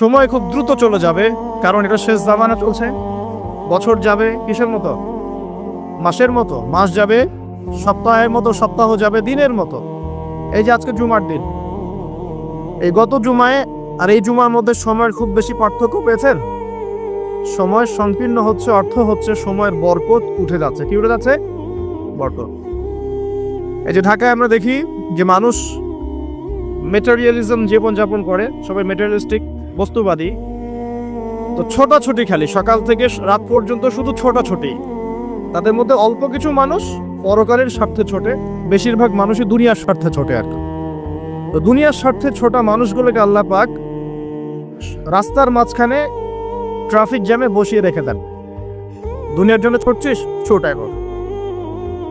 সময় খুব দ্রুত চলে যাবে, কারণ এটা শেষ জামানা চলছে। বছর যাবে কিসের মতো? মাসের মতো। মাস যাবে, সপ্তাহের মতো, সপ্তাহ যাবে, দিনের মতো। এই যে আজকে জুমার দিন। এই গত জুমায় আর এই জুমার মধ্যে সময়ের খুব বেশি পার্থক্য পেয়েছেন? সময় সংকীর্ণ হচ্ছে, অর্থ হচ্ছে, সময়ের বরকত উঠে যাচ্ছে। কি উঠে যাচ্ছে? বরকত। এই যে ঢাকায় আমরা দেখি যে মানুষ মেটেরিয়ালিজম জীবনযাপন করে, সবাই মেটেরিয়ালিস্টিক বস্তুবাদী। তো ছোটাছুটি খালি, সকাল থেকে রাত পর্যন্ত শুধু ছোটাছুটি। তাদের মধ্যে অল্প কিছু মানুষ, পরকালের স্বার্থে ছোটে, বেশিরভাগ মানুষই দুনিয়ার স্বার্থে ছোটে আর তো দুনিয়ার স্বার্থে ছোটা মানুষগুলোকে আল্লাহ পাক রাস্তার মাঝখানে ট্রাফিক জ্যামে বসিয়ে রেখে দেন। দুনিয়ার জন্য ছুটছিস, ছোট এখন।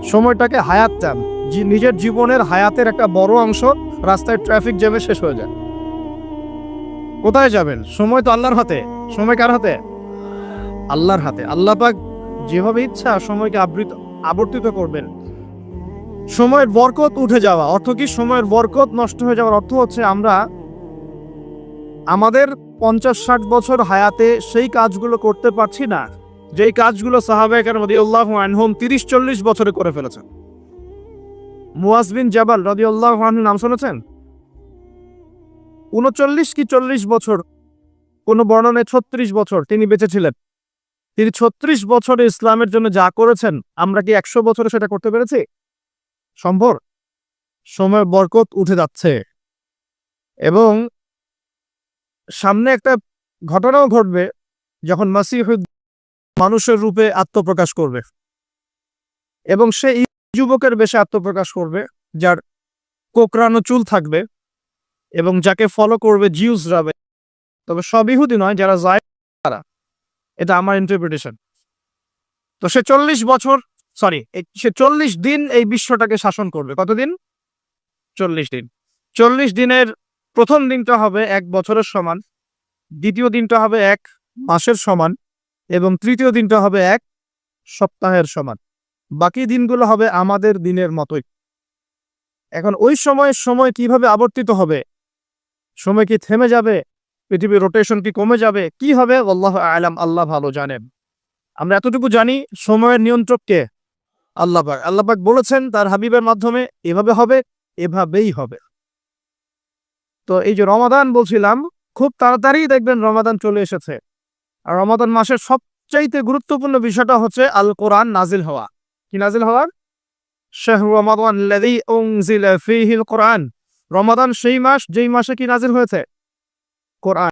সময়টাকে হায়াত চান। নিজের জীবনের হায়াতের একটা বড় অংশ রাস্তায় ট্রাফিক জ্যামে শেষ হয়ে যায়। কোথায় যাবেন? সময় তো আল্লাহর হাতে। সময় কার হাতে? আল্লাহর হাতে। আল্লাহ পাক যেভাবে ইচ্ছা সময়কে আবৃত আবর্তিত করবেন। সময়ের বরকত উঠে যাওয়া। অর্থ কি? সময়ের বরকত নষ্ট হয়ে যাওয়ার অর্থ হচ্ছে আমরা আমাদের পঞ্চাশ ষাট বছর হায়াতে সেই কাজগুলো করতে পারছি না। যেই কাজগুলো সাহাবাহিকের মধ্যে আল্লাহ আনহুম তিরিশ চল্লিশ বছরে করে ফেলেছেন। মুয়াজ বিন জাবাল রদি আল্লাহ নাম শুনেছেন? উনচল্লিশ কি চল্লিশ বছর? কোনো বর্ণনায় ছত্রিশ বছর তিনি বেঁচে ছিলেন তিনি ছত্রিশ বছরে ইসলামের জন্য যা করেছেন, আমরা কি একশো বছরে সেটা করতে পেরেছি? সম্ভব। সময় বরকত উঠে যাচ্ছে। এবং সামনে একটা ঘটনাও ঘটবে, যখন মাসিহ মানুষের রূপে আত্মপ্রকাশ করবে। এবং সে যুবকের বেশে আত্মপ্রকাশ করবে, যার কোকরানো চুল থাকবে। এবং যাকে ফলো করবে জিউস রাবে তবে সব ইহুদি নয়, যারা যায় তারা। এটা আমার ইন্টারপ্রিটেশন তো সে চল্লিশ বছর সরি সে চল্লিশ দিন এই বিশ্বটাকে শাসন করবে। কতদিন? চল্লিশ দিন। চল্লিশ দিনের প্রথম দিনটা হবে এক বছরের সমান, দ্বিতীয় দিনটা হবে এক মাসের সমান, এবং তৃতীয় দিনটা হবে এক সপ্তাহের সমান। বাকি দিনগুলো হবে আমাদের দিনের মতোই। এখন ওই সময় সময় কীভাবে আবর্তিত হবে সময় কি থেমে যাবে? পৃথিবীর রোটেশন কি কমে যাবে? কি হবে? আল্লাহ আলাম, আল্লাহ ভালো জানেন। আমরা এতটুকু জানি সময়ের নিয়ন্ত্রক কে? আল্লাহ পাক। আল্লাহ বলেছেন, তার হাবিবের মাধ্যমে এভাবে হবে, এভাবেই হবে। তো এই যে রমাদান বলছিলাম, খুব তাড়াতাড়ি দেখবেন রমাদান চলে এসেছে। আর রমাদান মাসের সবচাইতে গুরুত্বপূর্ণ বিষয়টা হচ্ছে আল কোরআন নাজিল হওয়া। কি নাজিল হওয়ার? শাহরু রমাদান কোরআন। রমাদান সেই মাস যেই মাসে কি নাজিল হয়েছে? কোরআন।